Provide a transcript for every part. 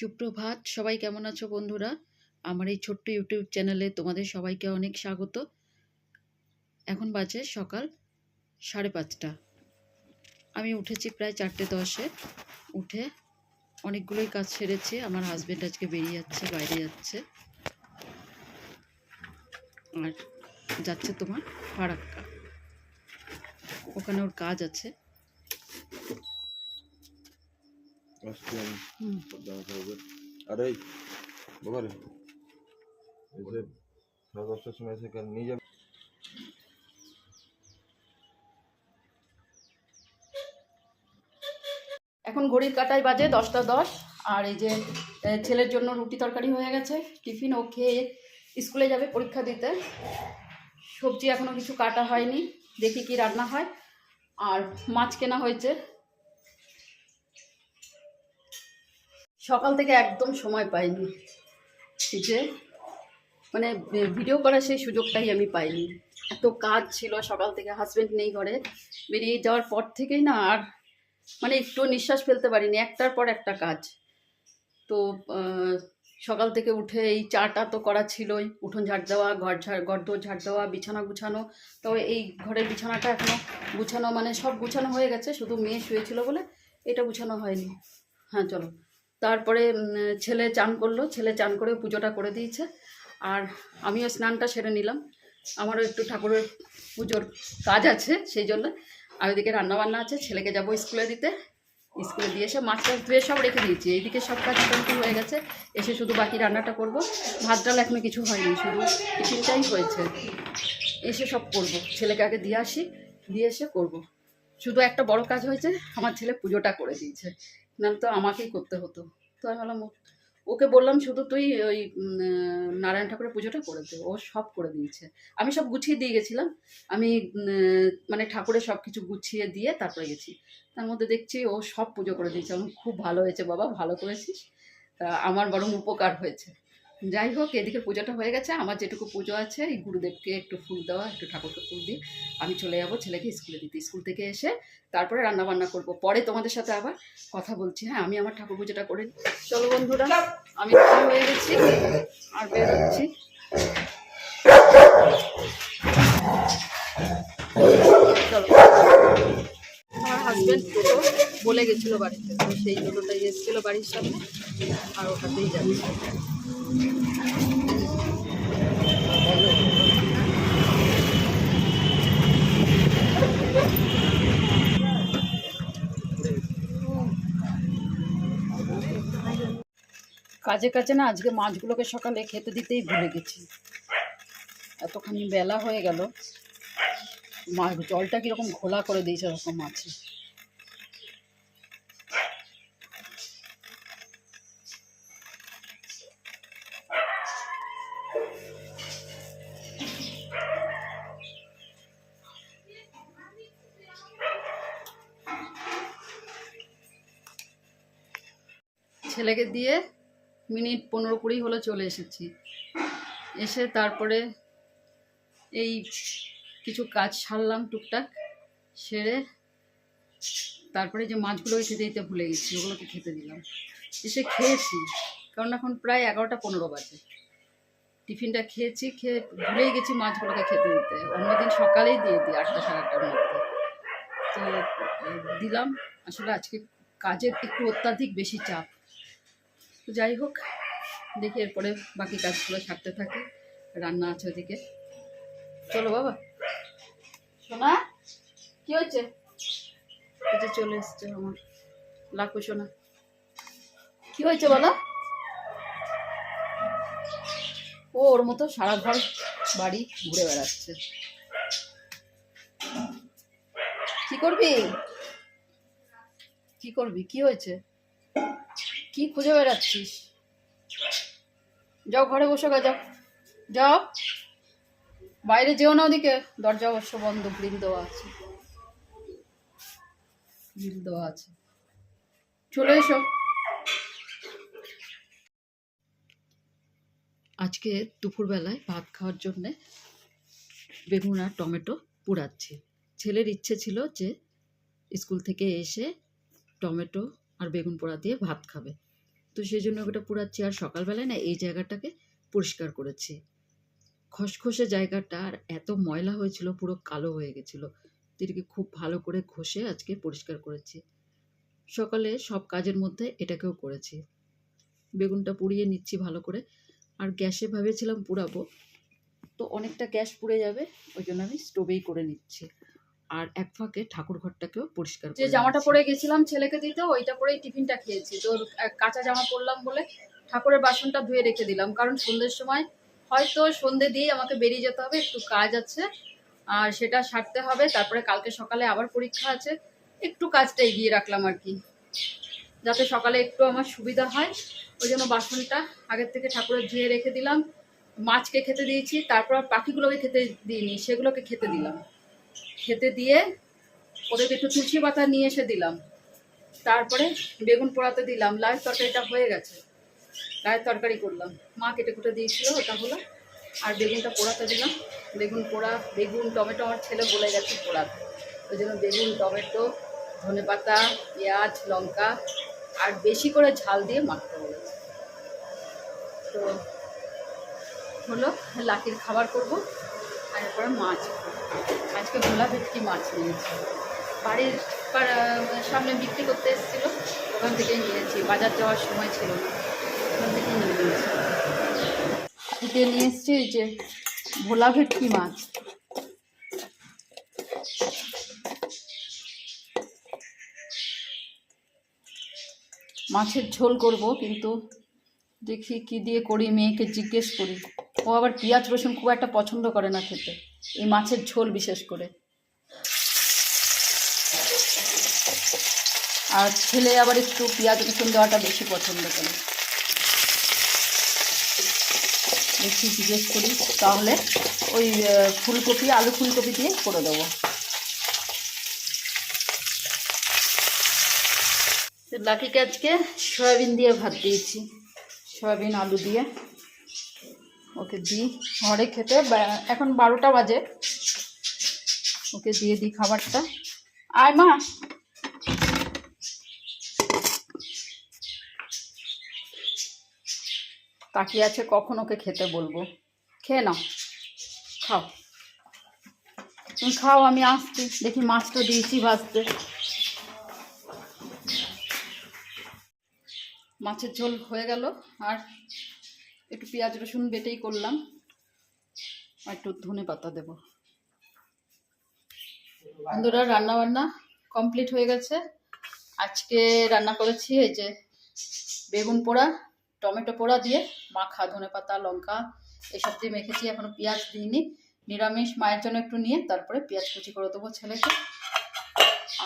সুপ্রভাত। সবাই কেমন আছো বন্ধুরা? আমার এই ছোট্ট ইউটিউব চ্যানেলে তোমাদের সবাইকে অনেক স্বাগত। এখন বাজে সকাল সাড়ে পাঁচটা। আমি উঠেছি প্রায় চারটে দশে। উঠে অনেকগুলোই কাজ সেরেছি। আমার হাজবেন্ড আজকে বেরিয়ে যাচ্ছে, বাইরে যাচ্ছে। আর যাচ্ছে তোমার ফারাক্কা। ওখানে ওর কাজ আছে। আরে বাবা রে সাড়ে দশটার সময় এসে কাল নিয়ে যাবে এখন ঘড়ির কাটায় বাজে দশটা দশ আর এই যে ছেলের জন্য রুটি তরকারি হয়ে গেছে টিফিন ও খেয়ে স্কুলে যাবে পরীক্ষা দিতে। সবজি এখনও কিছু কাটা হয়নি দেখি কি রান্না হয়। আর মাছ কেনা হয়েছে। সকাল থেকে একদম সময় পাইনি। যে মানে ভিডিও করার সেই সুযোগটাই আমি পাইনি। এত কাজ ছিল সকাল থেকে হাজব্যান্ড নেই ঘরে। বেরিয়ে যাওয়ার পর থেকেই না আর মানে একটু নিঃশ্বাস ফেলতে পারিনি। একটার পর একটা কাজ। তো সকাল থেকে উঠে এই চাটা তো করা ছিলই। উঠোন ঝাড় দেওয়া, ঘর ঝাড়, ঘর দোর ঝাড় দেওয়া, বিছানা গুছানো। তো এই ঘরের বিছানাটা এখনও গুছানো মানে সব গুছানো হয়ে গেছে। শুধু মেয়ে শুয়েছিল বলে এটা গুছানো হয়নি। হ্যাঁ চলো। তারপরে ছেলে চান করল, ছেলে চান করে পুজোটা করে দিয়েছে। আর আমিও স্নানটা সেরে নিলাম। আমারও একটু ঠাকুরের পুজোর কাজ আছে, সেই জন্য। আর ওইদিকে রান্নাবান্না আছে, ছেলেকে যাব স্কুলে দিতে। স্কুলে দিয়ে এসে মাছ টাছ ধুয়ে সব রেখে দিয়েছি। এইদিকে সব কাজ মোটামুটি হয়ে গেছে। এসে শুধু বাকি রান্নাটা করব। ভাত ডাল এখনও কিছু হয়নি, শুধু টিফিনটাই হয়েছে। এসে সব করব। ছেলেকে আগে দিয়ে আসি, দিয়ে এসে করব। শুধু একটা বড় কাজ হয়েছে, আমার ছেলে পুজোটা করে দিয়েছে। নাহলে তো আমাকেই করতে হতো। তো আমি বললাম ওকে বললাম, শুধু তুই ওই নারায়ণ ঠাকুরের পুজোটা করে দে। ও সব করে দিয়েছে। আমি সব গুছিয়ে দিয়ে গেছিলাম। আমি মানে ঠাকুরের সব কিছু গুছিয়ে দিয়ে তারপরে গেছি। তার মধ্যে দেখছি ও সব পুজো করে দিয়েছে। আমি, খুব ভালো হয়েছে বাবা, ভালো করেছিস। আমার বরং উপকার হয়েছে। যাই হোক এদিকে পুজোটা হয়ে গেছে। আমার যেটুকু পুজো আছে, এই গুরুদেবকে একটু ফুল দেওয়া, একটু ঠাকুরকে ফুল দিয়ে আমি চলে যাব ছেলেকে স্কুলে দিতে। স্কুল থেকে এসে তারপরে রান্না বান্না করব। পরে তোমাদের সাথে আবার কথা বলছি। হ্যাঁ আমি আমার ঠাকুর পুজোটা করে। চলো বন্ধুরা, আমি হয়ে গেছি আর বের হচ্ছি। চলো। আমার হাজবেন্ড টোটো বলে গেছিল বাড়িতে, তো সেই টোটোটাই এসেছিল বাড়ির সামনে আর ওটাতেই যাচ্ছে। কাজে কাজে না আজকে মাছগুলোকে সকালে খেতে দিতেই ভুলে গেছি। এতখানি বেলা হয়ে গেল। মাছ জলটা কীরকম ঘোলা করে দিয়েছে ওরকম মাছে। ছেলেকে দিয়ে মিনিট পনেরো কুড়ি হলো চলে এসেছি। এসে তারপরে এই কিছু কাজ সারলাম টুকটাক, সেরে তারপরে যে মাছগুলোকে খেতে দিতে ভুলে গেছি, ওগুলোকে খেতে দিলাম। এসে খেয়েছি, কারণ এখন প্রায় এগারোটা পনেরো বাজে। টিফিনটা খেয়েছি, খেয়ে ভুলেই গেছি মাছগুলোকে খেতে দিতে। অন্যদিন সকালেই দিয়ে দিই আটটা সাড়ে আটটার মধ্যে। তো দিলাম। আসলে আজকে কাজের একটু অত্যাধিক বেশি চাপ। যাই হোক দেখি এরপরে বাকি কাজগুলো সারতে থাকি। রান্না আছে ওদিকে। চলো বাবা। সোনা কি হচ্ছে যে চলে এসছে আমার লাকু সোনা। কি হয়েছে বলো? ও ওর মতো সারা ঘর বাড়ি ঘুরে বেড়াচ্ছে। কি করবি? কি করবি? কি হয়েছে? কি খুঁজে বেড়াচ্ছিস? যাও ঘরে বসে গা, যাও। যাও। বাইরে যেও না ওদিকে। দরজা অবশ্য বন্ধ, গ্রিল দেওয়া আছে। গ্রিল দেওয়া আছে। চলে এসো। আজকে দুপুরবেলায় ভাত খাওয়ার জন্যে বেগুন আর টমেটো পোড়াচ্ছি। ছেলের ইচ্ছে ছিল যে স্কুল থেকে এসে টমেটো আর বেগুন পোড়া দিয়ে ভাত খাবে। তো সেই জন্য ওটা পুরাচ্ছি আর সকালবেলায় না এই জায়গাটাকে পরিষ্কার করেছি। খসখসে জায়গাটা আর এত ময়লা হয়েছিল, পুরো কালো হয়ে গেছিল। এটাকে খুব ভালো করে ঘষে আজকে পরিষ্কার করেছি। সকালে সব কাজের মধ্যে এটাকেও করেছি। বেগুনটা পুড়িয়ে নিচ্ছি ভালো করে। আর গ্যাসে ভেবেছিলাম পুড়াবো। তো অনেকটা গ্যাস পুড়ে যাবে, ওই জন্য আমি স্টোভেই করে নিচ্ছি। আর এক ফাঁকে ঠাকুর ঘরটাকেও পরিষ্কার যে জামাটা পরে গেছিলাম ছেলেকে দিতে ওইটা পরেই টিফিনটা খেয়েছি। তো কাঁচা জামা পরলাম বলে ঠাকুরের বাসনটা ধুয়ে রেখে দিলাম। কারণ সন্ধ্যের সময় হয়তো সন্ধে দিয়ে আমাকে বেরিয়ে যেতে হবে একটু কাজ আছে আর সেটা সারতে হবে। তারপরে কালকে সকালে আবার পরীক্ষা আছে একটু কাজটা এগিয়ে রাখলাম আর কি। যাতে সকালে একটু আমার সুবিধা হয় ওই জন্য বাসনটা আগের থেকে ঠাকুরের ধুয়ে রেখে দিলাম। মাছকে খেতে দিয়েছি তারপর পাখিগুলোকে খেতে দিইনি সেগুলোকে খেতে দিলাম। খেতে দিয়ে ওদেরকে একটু তুলসী পাতা নিয়ে এসে দিলাম। তারপরে বেগুন পোড়াতে দিলাম। লাল তরকারিটা হয়ে গেছে। লায়ের তরকারি করলাম। মা কেটে কুটে দিয়েছিল, ওটা হলো। আর বেগুনটা পোড়াতে দিলাম। বেগুন পোড়া, বেগুন, টমেটো আমার ছেলে বলে গেছে পোড়াতে। ওই জন্য বেগুন, টমেটো, ধনে পাতা, পেঁয়াজ, লঙ্কা, আর বেশি করে ঝাল দিয়ে মাখতে বলেছে। তো হলো, লাকির খাবার করব। আর এরপরে মাছ আজকে ভোলা ভেটকি মাছ নিয়েছি। বাড়ির সামনে বিক্রি করতে এসেছিল, ওখান থেকেই নিয়েছি। বাজার যাওয়ার সময় ছিল না। ওখান থেকে নিয়ে নিয়েছি। আজকে নিয়ে এসেছি যে ভোলা ভেটকি মাছ। মাছের ঝোল করব, কিন্তু দেখি কি দিয়ে করি, মেয়েকে জিজ্ঞেস করি। ও আবার পেঁয়াজ রসুন খুব একটা পছন্দ করে না খেতে। এই মাছের ঝোল বিশেষ করে। আর ছেলে আবার একটু পেঁয়াজ রসুন দেওয়াটা বেশি পছন্দ করে। দেখি, জিজ্ঞেস করি। তাহলে ওই ফুলকপি, আলু ফুলকপি দিয়ে করে দেবো। তো লাকিকে আজকে সয়াবিন দিয়ে ভাত দিয়েছি। সয়াবিন, আলু দিয়ে। ওকে দিই, ঘরে খেতে। এখন বারোটা বাজে। ওকে দিয়ে দিই খাবারটা। আয় মা। তাকিয়ে আছে, কখন ওকে খেতে বলব। খেয়ে নাও। খাও। তুমি খাও, আমি আসছি। দেখি মাছটা দিয়েছি ভাজতে। মাছের ঝোল হয়ে গেল। আর একটু পেঁয়াজ রসুন বেটেই করলাম। আর একটু ধনে পাতা দেব। বন্ধুরা রান্না বান্না কমপ্লিট হয়ে গেছে। আজকে রান্না করেছি এই যে বেগুন পোড়া, টমেটো পোড়া দিয়ে মাখা, ধনে পাতা, লঙ্কা এসব দিয়ে মেখেছি। এখনও পেঁয়াজ দিইনি। নিরামিষ, মায়ের জন্য একটু নিয়ে তারপরে পেঁয়াজ কুচি করে দেবো ছেলেকে।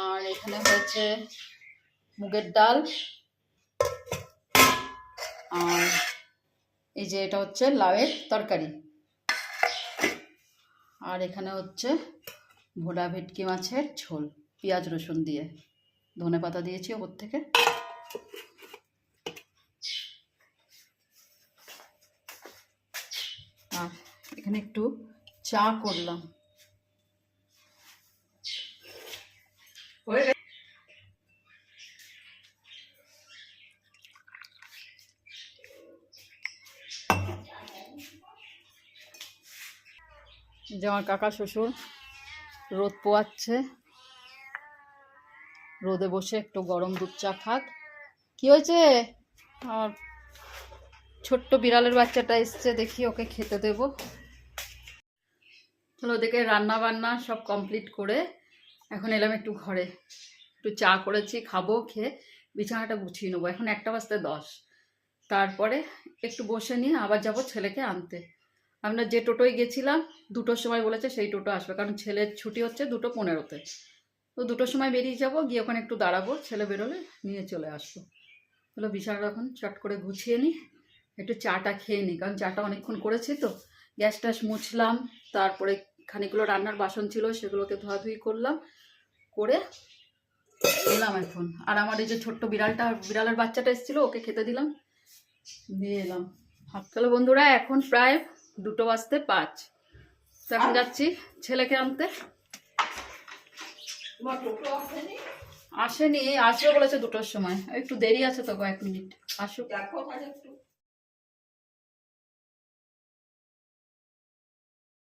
আর এখানে হয়েছে মুগের ডাল। আর এই যে এটা হচ্ছে লাউয়ের তরকারি। আর এখানে হচ্ছে ভোলা ভেটকি মাছের ঝোল, পেঁয়াজ রসুন দিয়ে। ধনে পাতা দিয়েছি ওপর থেকে। আর এখানে একটু চা করলাম। যে আমার কাকা শ্বশুর রোদ পোয়াচ্ছে। রোদে বসে একটু গরম দুধ চা খাক। কি হয়েছে? আর ছোট্ট বিড়ালের বাচ্চাটা এসছে, দেখি ওকে খেতে দেবো। চলো ওদেরকে রান্না বান্না সব কমপ্লিট করে এখন এলাম একটু ঘরে। একটু চা করেছি, খাব, খেয়ে বিছানাটা গুছিয়ে নেব। এখন একটা বাজতে দশ। তারপরে একটু বসে নিয়ে আবার যাব ছেলেকে আনতে। আমরা যে টোটোয় গেছিলাম, দুটোর সময় বলেছে সেই টোটো আসবে, কারণ ছেলের ছুটি হচ্ছে দুটো পনেরোতে। তো দুটোর সময় বেরিয়ে যাব, গিয়ে ওখানে একটু দাঁড়াবো, ছেলে বেরোলে নিয়ে চলে আসব। হলো বিছানাটা এখন চট করে গুছিয়ে নিই একটু চাটা খেয়ে নিই কারণ চাটা অনেকক্ষণ করেছি তো। গ্যাস ট্যাস মুছলাম, তারপরে খানিকগুলো রান্নার বাসন ছিল, সেগুলোকে ধোয়াধুয়ি করলাম, করে এলাম এখন। আর আমার এই যে ছোট্ট বিড়ালটা, বিড়ালের বাচ্চাটা এসেছিল, ওকে খেতে দিলাম, দিয়ে এলাম। হাত তাহলে বন্ধুরা, এখন প্রায় দুটো বাজতে পাঁচ। তো এখন যাচ্ছি ছেলেকে আনতে। আসেনি? আসবে বলেছে দুটোর সময়। একটু দেরি আছে তো কয়েক মিনিট। আসুক।